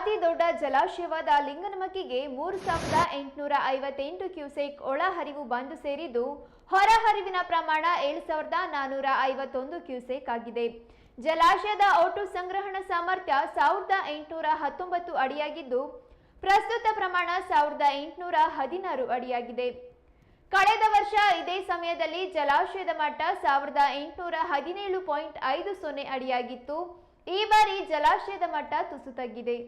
ಅತಿ ದೊಡ್ಡ ಜಲಾಶಯವಾದ ಲಿಂಗನಮಕ್ಕಿಗೆ ಮೂರು ಸಾವಿರದ ಎಂಟುನೂರ ಐವತ್ತೆಂಟು ಕ್ಯೂಸೆಕ್ ಒಳಹರಿವು ಬಂದು ಸೇರಿದ್ದು ಹೊರಹರಿವಿನ ಪ್ರಮಾಣ ಏಳು ಸಾವಿರದ ನಾನ್ನೂರ ಐವತ್ತೊಂದು ಕ್ಯೂಸೆಕ್ ಆಗಿದೆ. ಜಲಾಶಯದ ಒಟ್ಟು ಸಂಗ್ರಹಣಾ ಸಾಮರ್ಥ್ಯ ಸಾವಿರದ ಎಂಟುನೂರ ಹತ್ತೊಂಬತ್ತು ಅಡಿಯಾಗಿದ್ದು, ಪ್ರಸ್ತುತ ಪ್ರಮಾಣ ಸಾವಿರದ ಎಂಟುನೂರ ಹದಿನಾರು ಅಡಿಯಾಗಿದೆ. ಕಳೆದ ವರ್ಷ ಇದೇ ಸಮಯದಲ್ಲಿ ಜಲಾಶಯದ ಮಟ್ಟ ಸಾವಿರದ ಎಂಟುನೂರ ಹದಿನೇಳು ಪಾಯಿಂಟ್ ಐದು ಸೊನ್ನೆ ಅಡಿಯಾಗಿತ್ತು. ಈ ಬಾರಿ ಜಲಾಶಯದ ಮಟ್ಟ ತುಸು ತಗ್ಗಿದೆ.